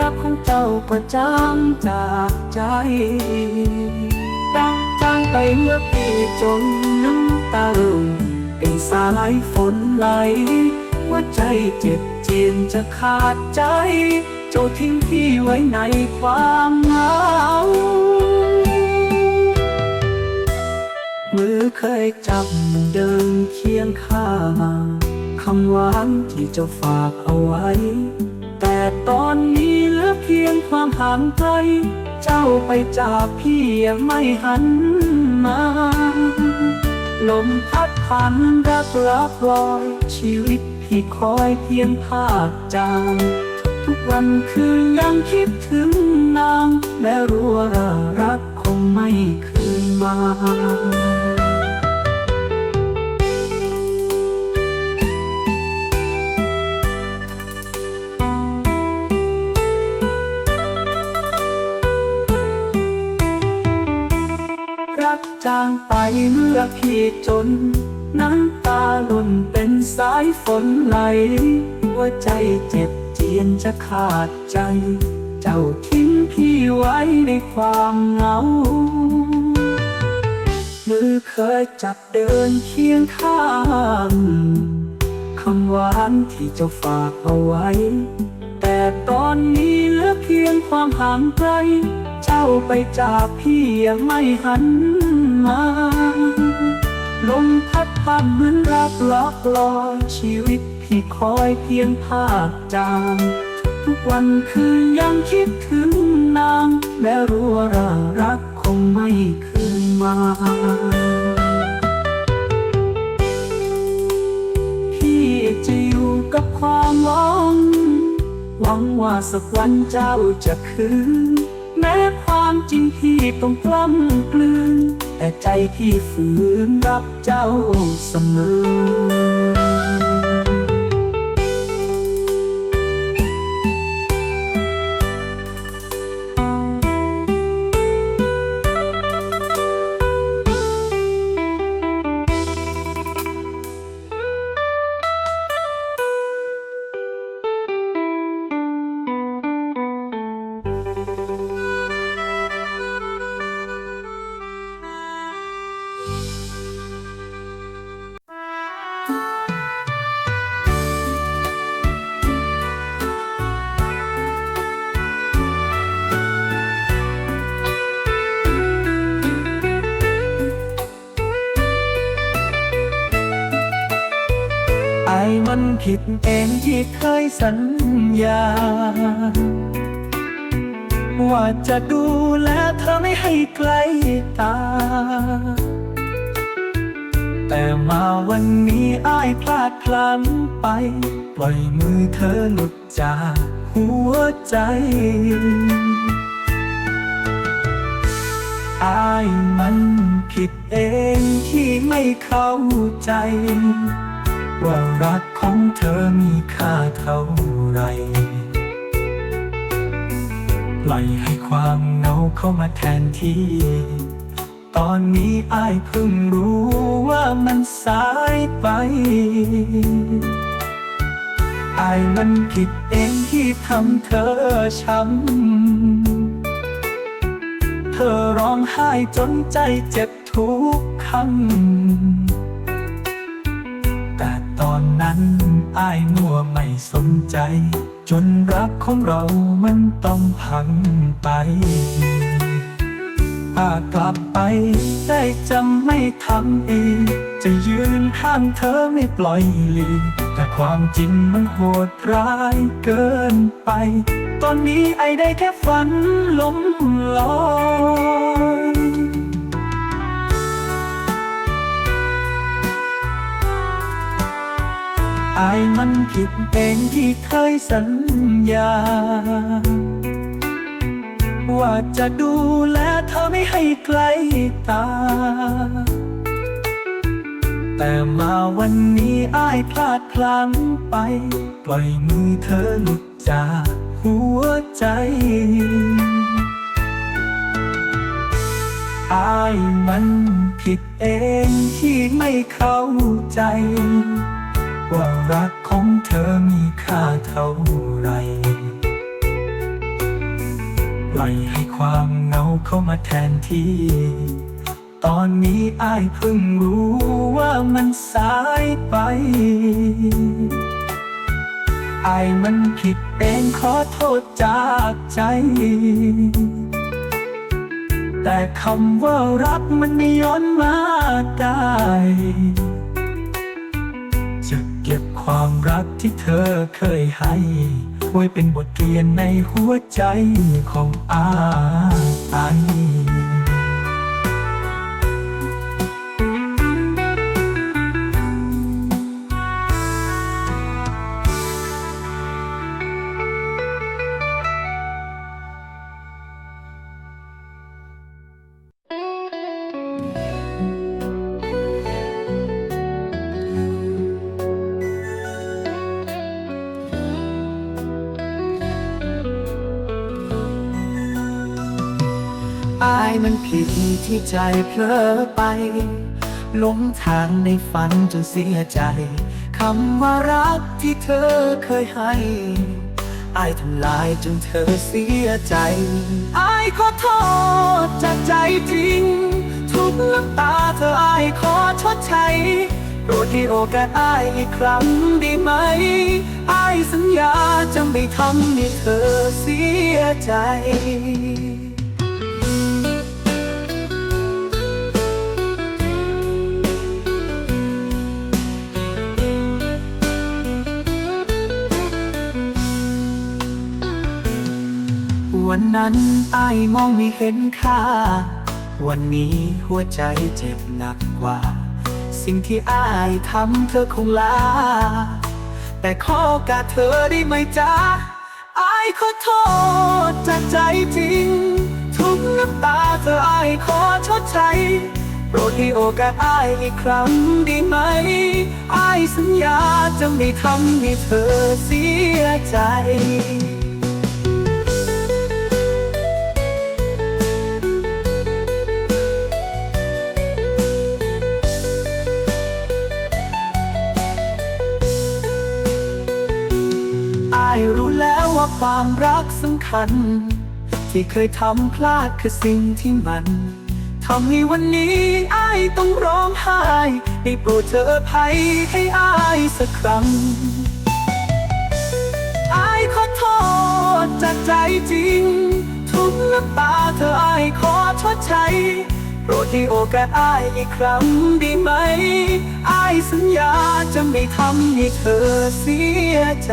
รักของเจ้าก็จางจากใจดังจางไปเมื่อปีจนน้ำตาร่วงเป็นสายฝนไหลหัวใจเจ็บเจียนจะขาดใจ เจ้าทิ้งพี่ไว้ในความเหงามือเคยจับเดินเคียงข้างคำหวานที่เจ้าฝากเอาไว้ แต่ตอนนี้ พียงความห่างไกล เจ้าไปจากพี่ยังไม่หันมา ลมพัดผ่านรักลับลอย ชีวิตพี่คอยเพียงภาพจางทุกวันคือยังคิดถึงนางแม้รู้ว่ารักคงไม่คืนมา จางไปเมื่อพี่จน น้ำตาหล่นเป็นสายฝนไหล หัวใจเจ็บเจียนจะขาดใจ เจ้าทิ้งพี่ไว้ในความเหงามือเคยจับเดินเคียงข้างคำหวานที่เจ้าฝากเอาไว้ แต่ตอนนี้เหลือเพียงความห่างไกล เจ้าไปจากพี่ยังไม่หันมา ลมพัดผ่านเหมือนรักลอกลอยชีวิตพี่คอยเพียงภาพจางทุกวันคือยังคิดถึงนางแม้รู้ว่ารักคงไม่คืนมาพี่จะอยู่กับความหวัง หวังว่าสักวันเจ้าจะคืน แม้ความจริงที่ต้องกล้ำกลืน แต่ใจที่ฝืนรับเจ้าเสมอ สัญญา ว่าจะดูแลเธอไม่ให้ไกลตา แต่มาวันนี้อ้ายพลาดพลั้งไป ปล่อยมือเธอหลุดจากหัวใจอายมันผิดเองที่ไม่เข้าใจ ว่ารักของเธอมีค่าเท่าไรปล่อยให้ความเหงาเข้ามาแทนที่ ตอนนี้อายเพิ่งรู้ว่ามันสายไปอายมันผิดเองที่ทำเธอช้ำ เธอร้องไห้จนใจเจ็บทุกคำ นนั้นอายมัวไม่สนใจ จนรักของเรามันต้องพังไปหากกลับไปได้จะไม่ทำอีก จะยืนข้างเธอไม่ปล่อยลีแต่ความจริงมันโหดร้ายเกินไป ตอนนี้ไอได้แค่ฝันล้มลอย อายมันผิดเองที่เคยสัญญา ว่าจะดูแลเธอไม่ให้ไกลตา แต่มาวันนี้อายพลาดพลั้งไป ปล่อยมือเธอหลุดจากหัวใจอายมันผิดเองที่ไม่เข้าใจ ว่ารักของเธอมีค่าเท่าไรปล่อยให้ความเหงาเข้ามาแทนที่ ตอนนี้อายเพิ่งรู้ว่ามันสายไปอายมันผิดเองขอโทษจากใจ แต่คำว่ารักมันไม่ย้อนมาได้ รักที่เธอเคยให้ไว้เป็นบทเรียนในหัวใจของอาไอ อายมันผิดที่ใจเพลอไปหลงทางในฝันจนเสียใจคำว่ารักที่เธอเคยให้อายทำลายจนเธอเสียใจอายขอโทษจากใจจริง ทุกน้ำตาเธออายขอชดใช้โปรดให้โอกาสอายอีกครั้งได้ไหมอายสัญญาจะไม่ทำให้เธอเสียใจ วันนั้นไอ้ายมองไม่เห็นค่า วันนี้หัวใจเจ็บหนักกว่า สิ่งที่อายทำเธอคงลา แต่ขอโอกาสเธอได้ไหมจ๊ะอายขอโทษจากใจจริง ทุกน้ำตาเธออายขอชดใช้โปรดให้โอกาสอ้ายอีกครั้งได้ไหมอ้ายสัญญาจะไม่ทำให้เธอเสียใจ ว่าความรักสำคัญ ที่เคยทำพลาดคือสิ่งที่มันทำให้วันนี้อายต้องร้องไห้ได้โปรดเธออภัยให้อายสักครั้งอายขอโทษจากใจจริง ทุกน้ำตาเธออายขอชดใช้โปรดให้โอกาสอายอีกครั้งด้ไหมอายสัญญาจะไม่ทำให้เธอเสียใจ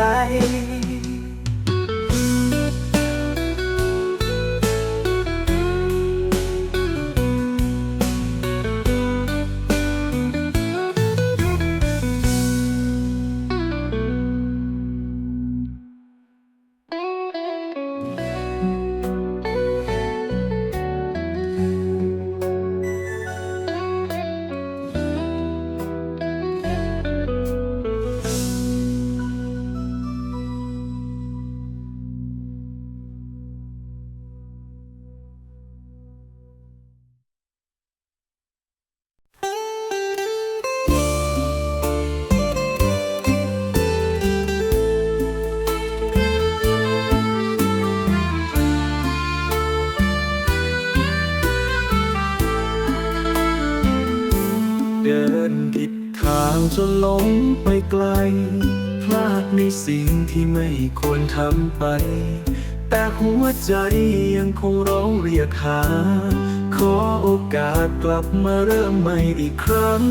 เดินผิดทางจนหลงไปไกล พลาดในสิ่งที่ไม่ควรทำไป แต่หัวใจยังคงร้องเรียกหา ขอโอกาสกลับมาเริ่มใหม่อีกครั้ง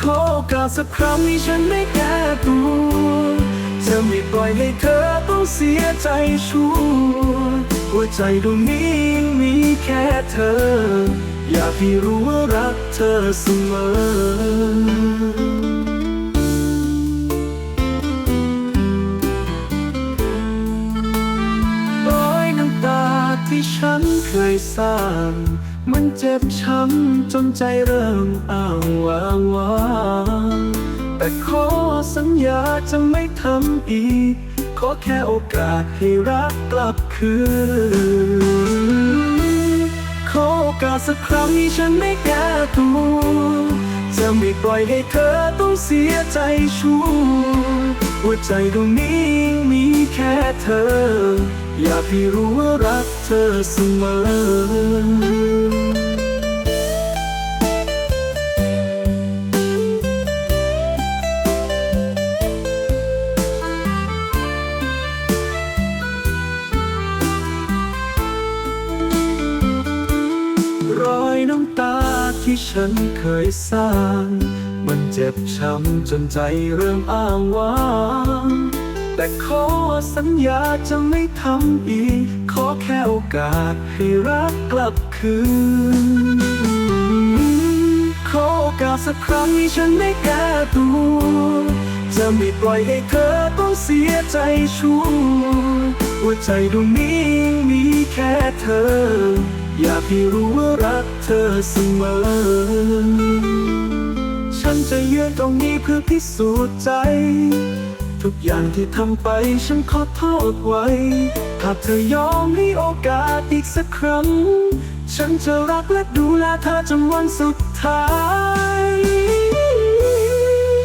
ขอโอกาสสักครั้งให้ฉันได้แก้ตัวจะไม่ปล่อยให้เธอต้องเสียใจชัวหัวใจดวงนี้มีแค่เธอ อยากให้รู้ว่ารักเธอเสมอรอยน้ำตาที่ฉันเคยสร้าง มันเจ็บช้ำจนใจเริ่มอ้างว้างวางแต่ขอสัญญาจะไม่ทำอีก ขอแค่โอกาสให้รักกลับคืน กาสักครั้งนี้ฉันไม่แก้ตัวจะไม่ปล่อยให้เธอต้องเสียใจชัวหัวใจดวงนี้มีแค่เธอ อยากให้รู้ว่ารักเธอเสมอ ฉันเคยสร้าง มันเจ็บช้ำจนใจเริ่มอ้างว้างแต่ขอสัญญาจะไม่ทำอีก ขอแค่โอกาสให้รักกลับคืน ขอโอกาสสักครั้งนี้ฉันไม่แก้ตัว จะไม่ปล่อยให้เธอต้องเสียใจชัวหัวใจดวงนี้มีแค่เธอ อยากให้รู้ว่ารักเธอเสมอ ฉันจะยืนตรงนี้เพื่อพิสูจน์ใจ ทุกอย่างที่ทำไปฉันขอโทษไว้ หากเธอยอมให้โอกาสอีกสักครั้ง ฉันจะรักและดูแลเธอจนวันสุดท้าย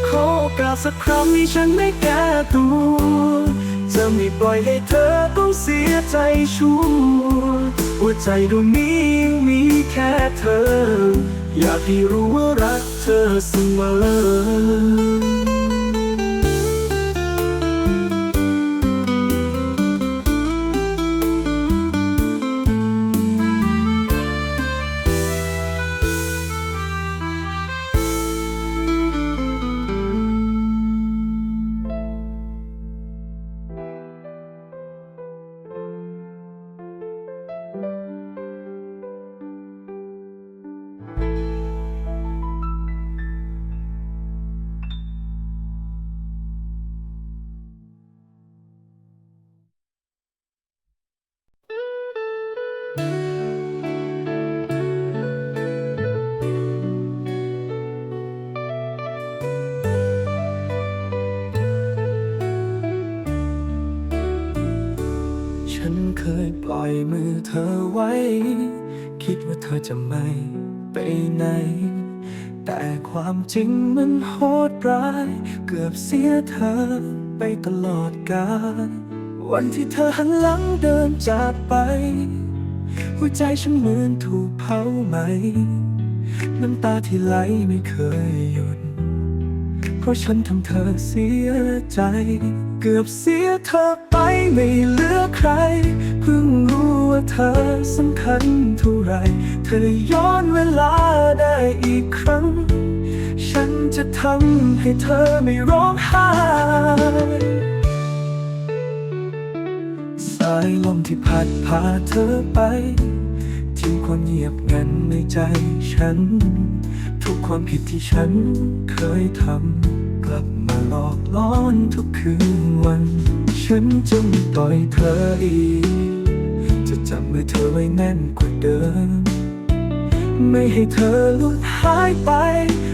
ขอโอกาสสักครั้งนี้ฉันไม่แก้ตัว จะไม่ปล่อยให้เธอต้องเสียใจชัวร์หัวใจดวงนี้มีแค่เธอ อยากให้รู้ว่ารักเธอเสมอ อเธอไว้ คิดว่าเธอจะไม่ไปไหน แต่ความจริงมันโหดร้าย เกือบเสียเธอไปตลอดกาลวันที่เธอหันหลังเดินจากไป หัวใจฉันเหมือนถูกเผาไหม น้ำตาที่ไหลไม่เคยหยุด เพราะฉันทำเธอเสียใจเกือบเสียเธอไปไม่เหลือใคร เพิ่งรู้ว่าเธอสำคัญเท่าไร เธอย้อนเวลาได้อีกครั้ง ฉันจะทำให้เธอไม่ร้องไห้สายลมที่พัดพาเธอไปทิ้งความเงียบงันในใจฉัน ทุกความผิดที่ฉันเคยทำ อกล้อนทุกคืนวัน ฉันจะไม่ต่อยเธออีก จะจับมือเธอไว้แน่นกว่าเดิม ไม่ให้เธอหลุดหายไป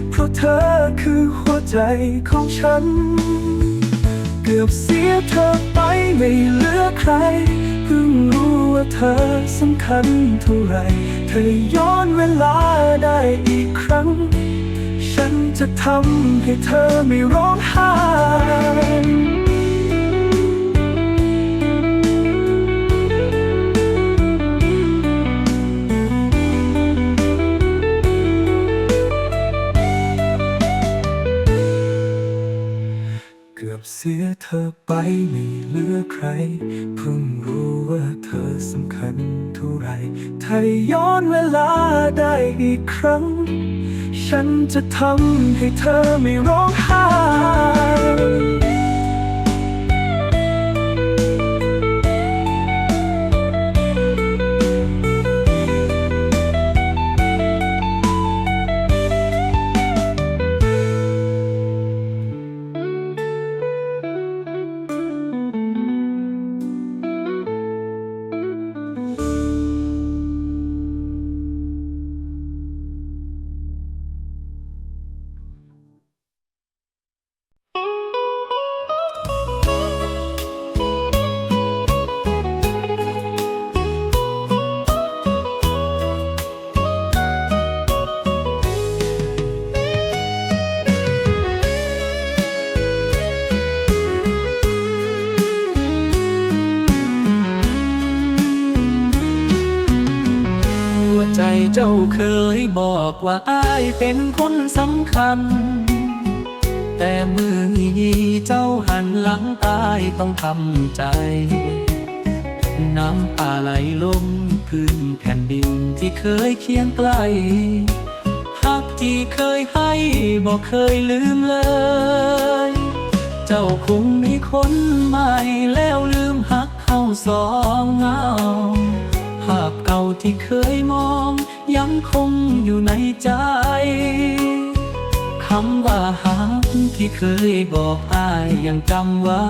เพราะเธอคือหัวใจของฉัน เกือบเสียเธอไปไม่เหลือใคร เพิ่งรู้ว่าเธอสำคัญเท่าไร เธอย้อนเวลาได้อีกครั้ง ฉันจะทำให้เธอไม่ร้องไห้เกือบเสียเธอไปไม่เหลือใคร เพิ่งรู้ว่าเธอสำคัญเท่าไรถ้าย้อนเวลาได้อีกครั้ง ฉันจะทำให้เธอไม่ร้องไห้「 ว่าอ้ายเป็นคนสำคัญ แต่มือนี้เจ้าหันหลังตายต้องทำใจ น้ำตาไหลลงพื้นแผ่นดินที่เคยเคียงใกล้หักที่เคยให้บอกเคยลืมเลย เจ้าคงมีคนใหม่แล้วลืมหักเข้าสองเงาภาพเก่าที่เคยมอง ยังคงอยู่ในใจคำว่าหักที่เคยบอกอายยังจำไว้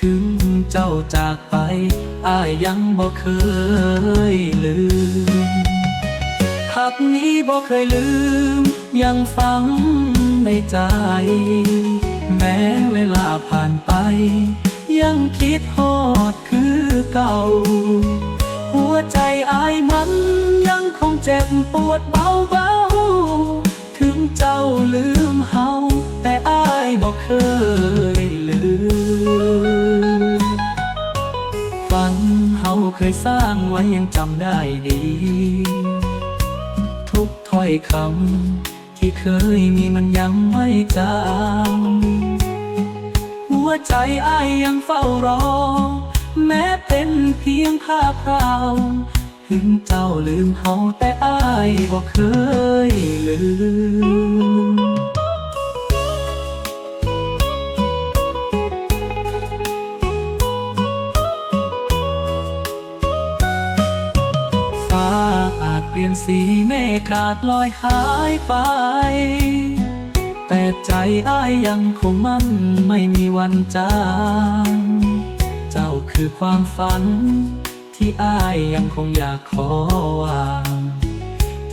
ถึงเจ้าจากไปอายยังบอกเคยลืมหักนี้บอกเคยลืม ยังฝังในใจ แม้เวลาผ่านไป ยังคิดฮอดคือเก่า หัวใจอายมันยังคงเจ็บปวดเบาๆถึงเจ้าลืมเฮาแต่อายบอกเคยลืมฝันเฮาเคยสร้างไว้ยังจำได้ดี ทุกถ้อยคำที่เคยมีมันยังไม่จางหัวใจอายยังเฝ้ารอ แม้เป็นเพียงภาพคราถึงเจ้าลืมเฮาแต่อายบอเคยลืมฟ้าอาจเปลี่ยนสีเมฆอาจลอยหายไป แต่ใจอ้ายยังคงมั่นไม่มีวันจาง คือความฝัน ที่อ้ายยังคงอยากขอวาง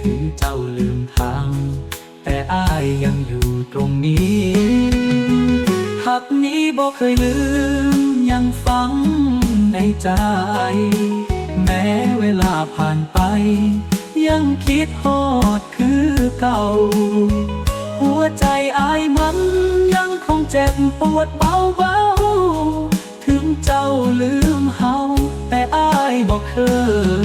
ถึงเจ้าลืมทาง แต่อ้ายยังอยู่ตรงนี้หักนี้บอกเคยลืม ยังฝังในใจ แม้เวลาผ่านไป ยังคิดฮอดคือเก่า หัวใจอายมันยังคงเจ็บปวดเบาๆ เจ้าลืมเฮาแต่อ้ายบอกเคย